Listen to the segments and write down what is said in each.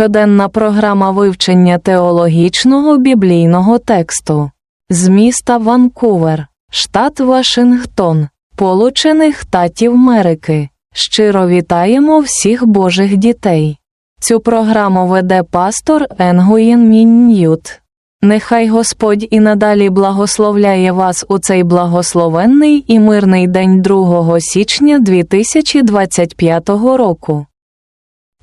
щоденна програма вивчення теологічного біблійного тексту з міста Ванкувер, штат Вашингтон, Получених Штатів Америки. Щиро вітаємо всіх Божих дітей. Цю програму веде пастор Енгуєн Міннют. Нехай Господь і надалі благословляє вас у цей благословенний і мирний день 2 січня 2025 року.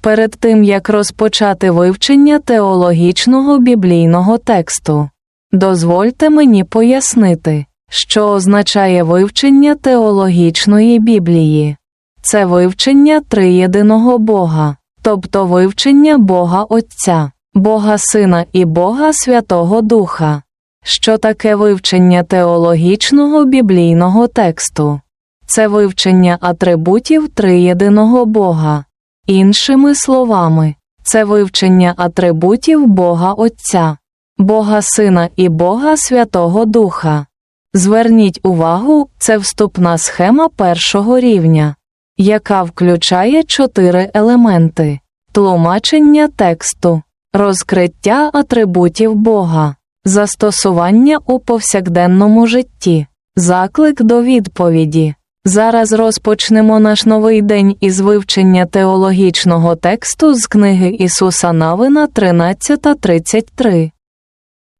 Перед тим як розпочати вивчення теологічного біблійного тексту, дозвольте мені пояснити, що означає вивчення теологічної Біблії. Це вивчення триєдиного Бога, тобто вивчення Бога Отця, Бога Сина і Бога Святого Духа. Що таке вивчення теологічного біблійного тексту? Це вивчення атрибутів триєдиного Бога. Іншими словами, це вивчення атрибутів Бога Отця, Бога Сина і Бога Святого Духа. Зверніть увагу, це вступна схема першого рівня, яка включає чотири елементи: тлумачення тексту, розкриття атрибутів Бога, застосування у повсякденному житті, заклик до відповіді. Зараз розпочнемо наш новий день із вивчення теологічного тексту з книги Ісуса Навина 13.33.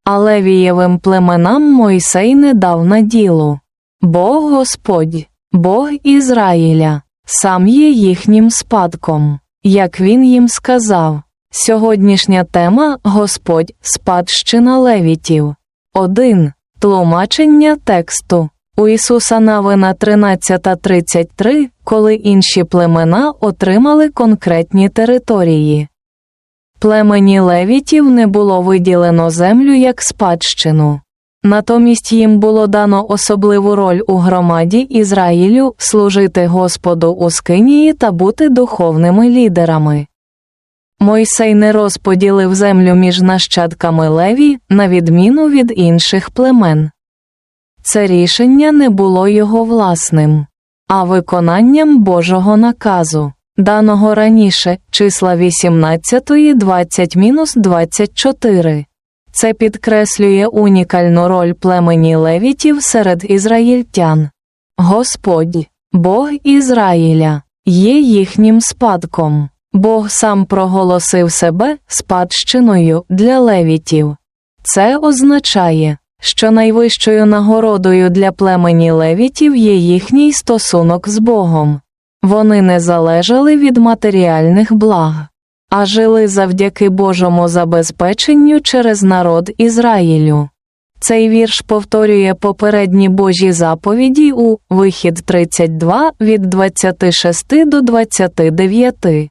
А Левієвим племенам Мойсей не дав на ділу. Бог Господь, Бог Ізраїля, сам є їхнім спадком, як він їм сказав. Сьогоднішня тема Господь, спадщина левітів. 1. Тлумачення тексту. У Ісуса Навина 13.33, коли інші племена отримали конкретні території. Племені левітів не було виділено землю як спадщину. Натомість їм було дано особливу роль у громаді Ізраїлю служити Господу у Скинії та бути духовними лідерами. Мойсей не розподілив землю між нащадками Леві, на відміну від інших племен. Це рішення не було його власним, а виконанням Божого наказу, даного раніше, числа 18 20-24. Це підкреслює унікальну роль племені левітів серед ізраїльтян. Господь, Бог Ізраїля, є їхнім спадком. Бог сам проголосив себе спадщиною для левітів. Це означає, що найвищою нагородою для племені левітів є їхній стосунок з Богом. Вони не залежали від матеріальних благ, а жили завдяки Божому забезпеченню через народ Ізраїлю. Цей вірш повторює попередні Божі заповіді у Вихід 32 від 26 до 29.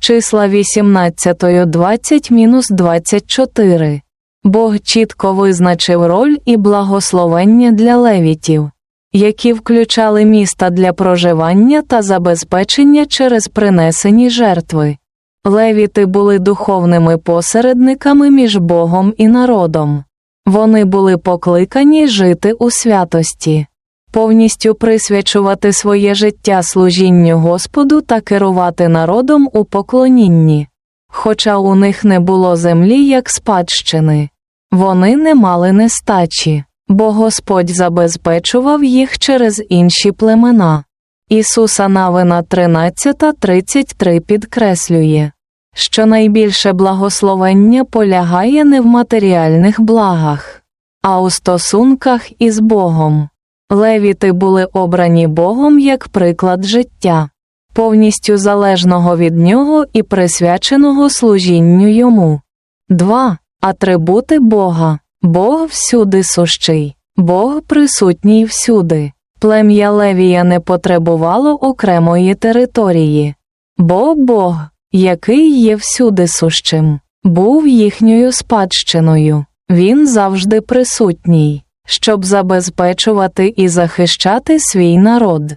Числа 18 20-24. Бог чітко визначив роль і благословення для левітів, які включали міста для проживання та забезпечення через принесені жертви. Левіти були духовними посередниками між Богом і народом. Вони були покликані жити у святості, повністю присвячувати своє життя служінню Господу та керувати народом у поклонінні. Хоча у них не було землі як спадщини, вони не мали нестачі, бо Господь забезпечував їх через інші племена. Ісуса Навина 13.33 підкреслює, що найбільше благословення полягає не в матеріальних благах, а у стосунках із Богом. Левіти були обрані Богом як приклад життя, повністю залежного від нього і присвяченого служінню йому. 2. Атрибути Бога. Бог всюди сущий, Бог присутній всюди. Плем'я Левія не потребувало окремої території, бо Бог, який є всюди сущим, був їхньою спадщиною, він завжди присутній, щоб забезпечувати і захищати свій народ.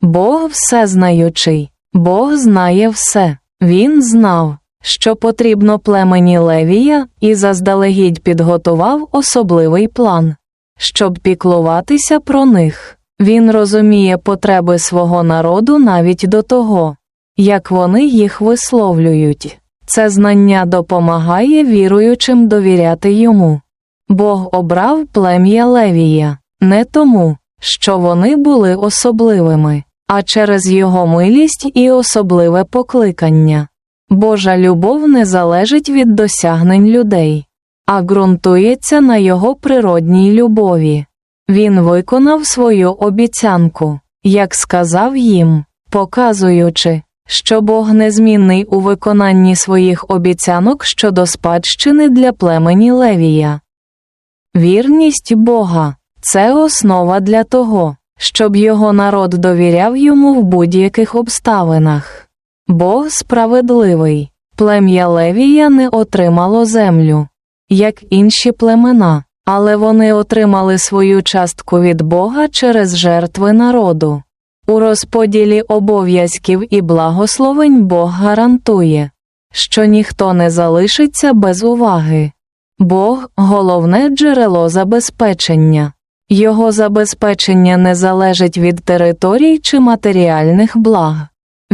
Бог всезнаючий, Бог знає все, Він знав, що потрібно племені Левія, і заздалегідь підготував особливий план, щоб піклуватися про них. Він розуміє потреби свого народу навіть до того, як вони їх висловлюють. Це знання допомагає віруючим довіряти йому. Бог обрав плем'я Левія не тому, що вони були особливими, а через його милість і особливе покликання. Божа любов не залежить від досягнень людей, а ґрунтується на його природній любові. Він виконав свою обіцянку, як сказав їм, показуючи, що Бог незмінний у виконанні своїх обіцянок щодо спадщини для племені Левія. Вірність Бога це основа для того, щоб його народ довіряв йому в будь-яких обставинах. Бог справедливий, плем'я Левія не отримало землю, як інші племена, але вони отримали свою частку від Бога через жертви народу. У розподілі обов'язків і благословень Бог гарантує, що ніхто не залишиться без уваги. Бог головне джерело забезпечення. Його забезпечення не залежить від територій чи матеріальних благ.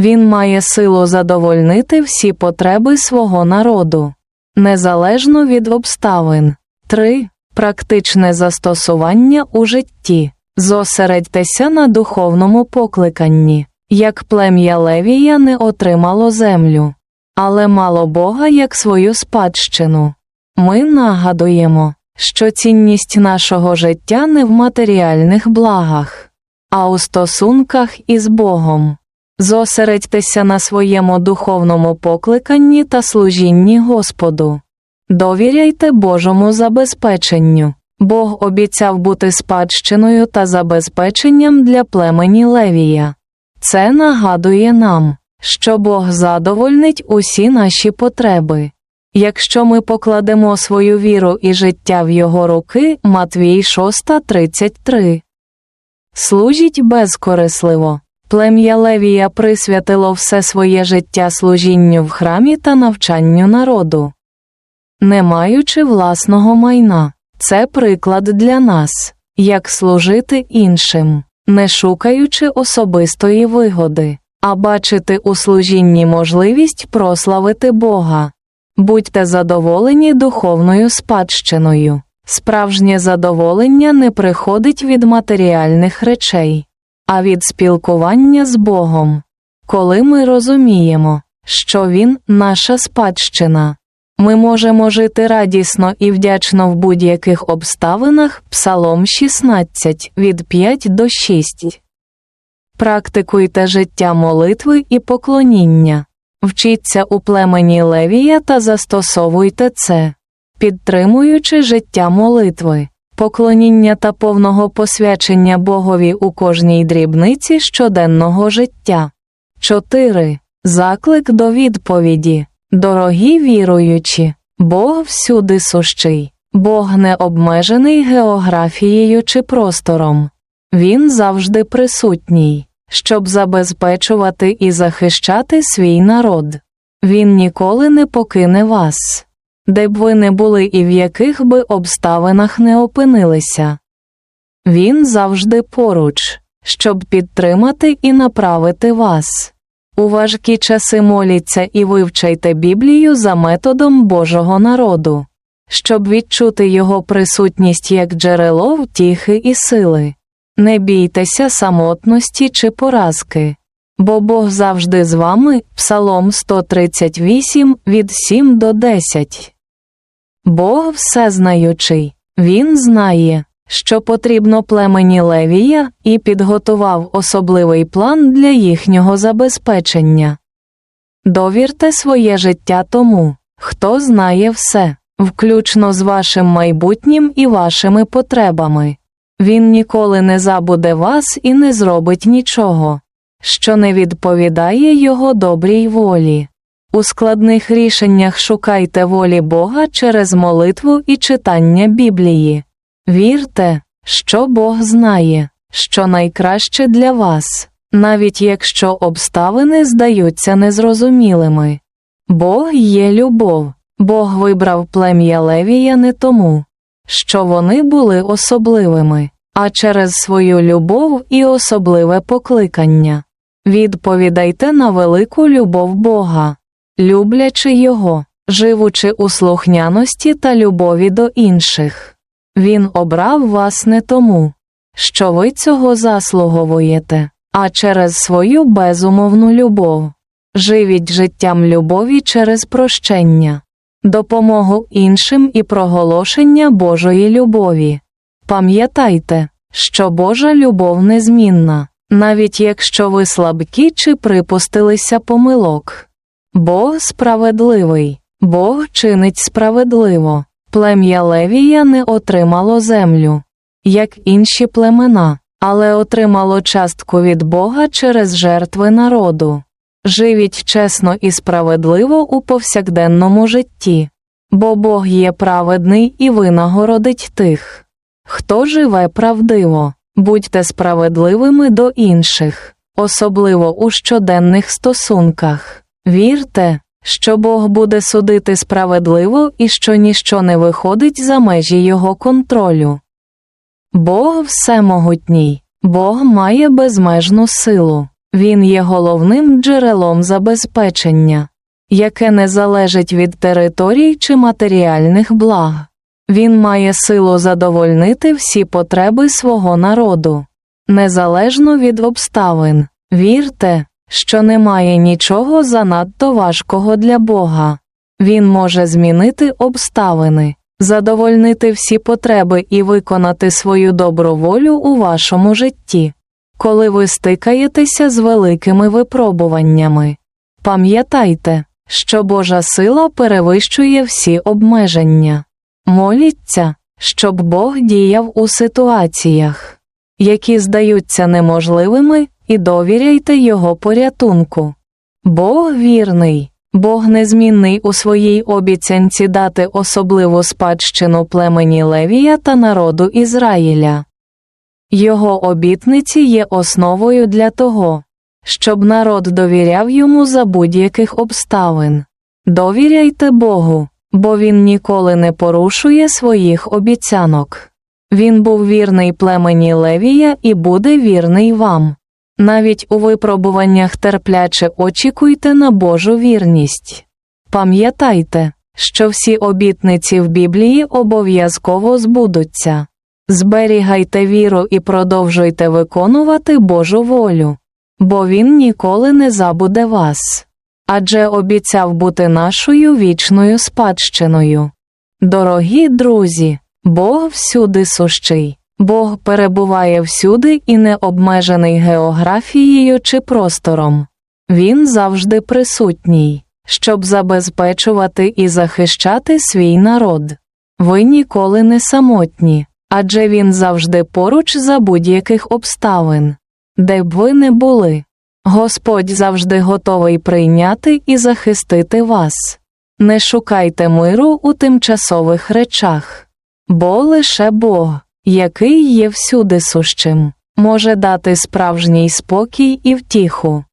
Він має силу задовольнити всі потреби свого народу, незалежно від обставин. 3. Практичне застосування у житті. Зосередьтеся на духовному покликанні, як плем'я Левія не отримало землю, але мало Бога як свою спадщину. Ми нагадуємо, що цінність нашого життя не в матеріальних благах, а у стосунках із Богом. Зосередьтеся на своєму духовному покликанні та служінні Господу. Довіряйте Божому забезпеченню. Бог обіцяв бути спадщиною та забезпеченням для племені Левія. Це нагадує нам, що Бог задовольнить усі наші потреби. Якщо ми покладемо свою віру і життя в Його руки, Матвій 6.33. Служіть безкорисливо. Плем'я Левія присвятило все своє життя служінню в храмі та навчанню народу. Не маючи власного майна, це приклад для нас, як служити іншим, не шукаючи особистої вигоди, а бачити у служінні можливість прославити Бога. Будьте задоволені духовною спадщиною. Справжнє задоволення не приходить від матеріальних речей, а від спілкування з Богом. Коли ми розуміємо, що Він наша спадщина, ми можемо жити радісно і вдячно в будь-яких обставинах Псалом 16 від 5 до 6. Практикуйте життя молитви і поклоніння. Вчіться у племені Левія та застосовуйте це, підтримуючи життя молитви, поклоніння та повного посвячення Богові у кожній дрібниці щоденного життя. 4. Заклик до відповіді. Дорогі віруючі, Бог всюди сущий, Бог не обмежений географією чи простором. Він завжди присутній щоб забезпечувати і захищати свій народ. Він ніколи не покине вас, де б ви не були і в яких би обставинах не опинилися. Він завжди поруч, щоб підтримати і направити вас. У важкі часи моліться і вивчайте Біблію за методом Божого народу, щоб відчути його присутність як джерело втіхи і сили. Не бійтеся самотності чи поразки, бо Бог завжди з вами, Псалом 138 від 7 до 10. Бог всезнаючий, Він знає, що потрібно племені Левія, і підготував особливий план для їхнього забезпечення. Довірте своє життя тому, хто знає все, включно з вашим майбутнім і вашими потребами. Він ніколи не забуде вас і не зробить нічого, що не відповідає його добрій волі. У складних рішеннях шукайте волі Бога через молитву і читання Біблії. Вірте, що Бог знає, що найкраще для вас, навіть якщо обставини здаються незрозумілими. Бог є любов, Бог вибрав плем'я Левія не тому що вони були особливими, а через свою любов і особливе покликання. Відповідайте на велику любов Бога. люблячи Його, живучи у слухняності та любові до інших. Він обрав вас не тому, що ви цього заслуговуєте, а через свою безумовну любов. Живіть життям любові через прощення, допомогу іншим і проголошення Божої любові. Пам'ятайте, що Божа любов незмінна, навіть якщо ви слабкі чи припустилися помилок. Бог справедливий, Бог чинить справедливо. Плем'я Левія не отримало землю, як інші племена, але отримало частку від Бога через жертви народу. Живіть чесно і справедливо у повсякденному житті, бо Бог є праведний і винагородить тих, хто живе правдиво, будьте справедливими до інших, особливо у щоденних стосунках. Вірте, що Бог буде судити справедливо і що ніщо не виходить за межі Його контролю. Бог всемогутній, Бог має безмежну силу, Він є головним джерелом забезпечення, яке не залежить від територій чи матеріальних благ. Він має силу задовольнити всі потреби свого народу, незалежно від обставин. Вірте, що немає нічого занадто важкого для Бога. Він може змінити обставини, задовольнити всі потреби і виконати свою добру волю у вашому житті, коли ви стикаєтеся з великими випробуваннями. Пам'ятайте, що Божа сила перевищує всі обмеження. Моліться, щоб Бог діяв у ситуаціях, які здаються неможливими, і довіряйте Його порятунку. Бог вірний, Бог незмінний у своїй обіцянці дати особливу спадщину племені Левія та народу Ізраїля. Його обітниці є основою для того, щоб народ довіряв йому за будь-яких обставин. Довіряйте Богу, бо Він ніколи не порушує своїх обіцянок. Він був вірний племені Левія і буде вірний вам. Навіть у випробуваннях терпляче очікуйте на Божу вірність. Пам'ятайте, що всі обітниці в Біблії обов'язково збудуться. Зберігайте віру і продовжуйте виконувати Божу волю, бо Він ніколи не забуде вас. Адже обіцяв бути нашою вічною спадщиною. Дорогі друзі, Бог всюди сущий. Бог перебуває всюди і не обмежений географією чи простором. Він завжди присутній, щоб забезпечувати і захищати свій народ. Ви ніколи не самотні, адже він завжди поруч за будь-яких обставин, де б ви не були. Господь завжди готовий прийняти і захистити вас. Не шукайте миру у тимчасових речах, бо лише Бог який є всюди сущим, може дати справжній спокій і втіху.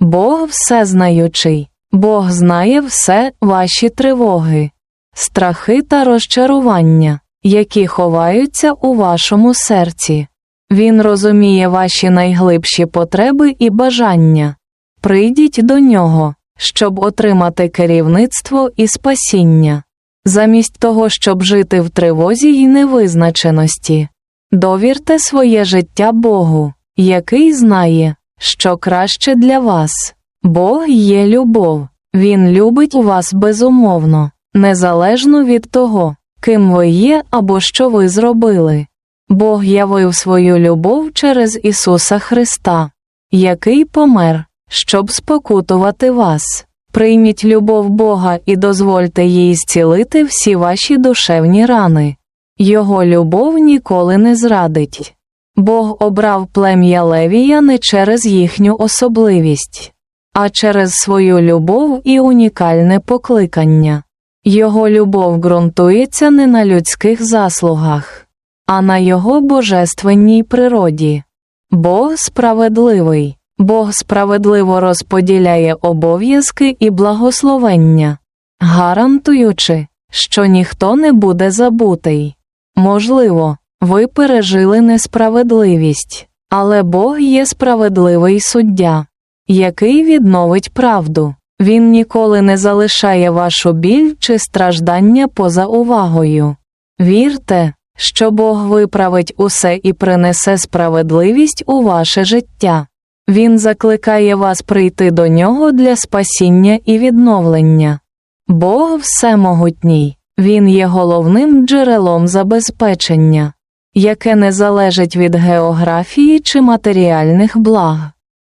Бог всезнаючий, Бог знає все ваші тривоги, страхи та розчарування, які ховаються у вашому серці. Він розуміє ваші найглибші потреби і бажання. Прийдіть до нього, щоб отримати керівництво і спасіння замість того, щоб жити в тривозі й невизначеності. Довірте своє життя Богу, який знає, що краще для вас. Бог є любов, Він любить вас безумовно, незалежно від того, ким ви є або що ви зробили. Бог явив свою любов через Ісуса Христа, який помер, щоб спокутувати вас. Прийміть любов Бога і дозвольте їй зцілити всі ваші душевні рани. Його любов ніколи не зрадить. Бог обрав плем'я Левія не через їхню особливість, а через свою любов і унікальне покликання. Його любов ґрунтується не на людських заслугах, а на його божественній природі. Бог справедливий. Бог справедливо розподіляє обов'язки і благословення, гарантуючи, що ніхто не буде забутий. Можливо, ви пережили несправедливість, але Бог є справедливий суддя, який відновить правду. Він ніколи не залишає вашу біль чи страждання поза увагою. Вірте, що Бог виправить усе і принесе справедливість у ваше життя. Він закликає вас прийти до нього для спасіння і відновлення. Бог всемогутній, Він є головним джерелом забезпечення, яке не залежить від географії чи матеріальних благ.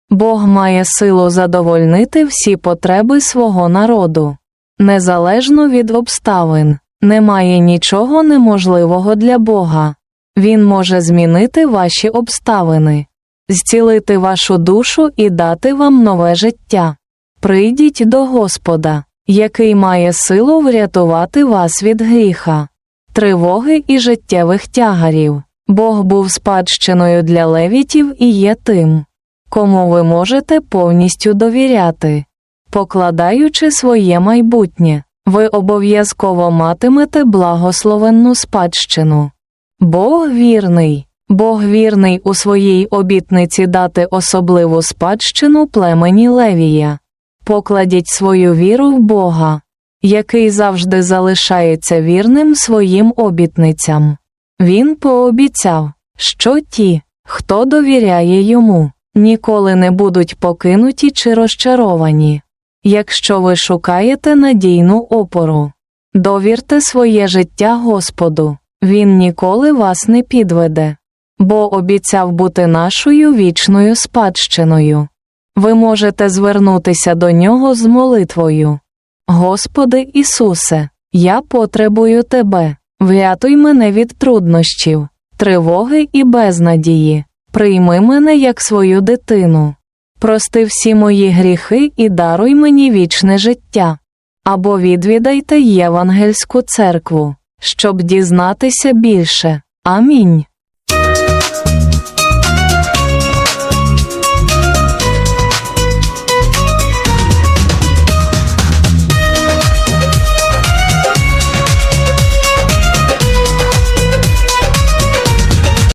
Бог має силу задовольнити всі потреби свого народу. Незалежно від обставин, немає нічого неможливого для Бога. Він може змінити ваші обставини, зцілити вашу душу і дати вам нове життя. Прийдіть до Господа, який має силу врятувати вас від гріха, тривоги і життєвих тягарів. Бог був спадщиною для левітів і є тим, кому ви можете повністю довіряти. Покладаючи своє майбутнє, ви обов'язково матимете благословенну спадщину. Бог вірний, Бог вірний у своїй обітниці дати особливу спадщину племені Левія. Покладіть свою віру в Бога, який завжди залишається вірним своїм обітницям. Він пообіцяв, що ті, хто довіряє йому, ніколи не будуть покинуті чи розчаровані. Якщо ви шукаєте надійну опору, довірте своє життя Господу, Він ніколи вас не підведе, бо обіцяв бути нашою вічною спадщиною. Ви можете звернутися до нього з молитвою. Господи Ісусе, я потребую Тебе, врятуй мене від труднощів, тривоги і безнадії, прийми мене як свою дитину. Прости всі мої гріхи і даруй мені вічне життя. Або відвідайте Євангельську церкву, щоб дізнатися більше. Амінь.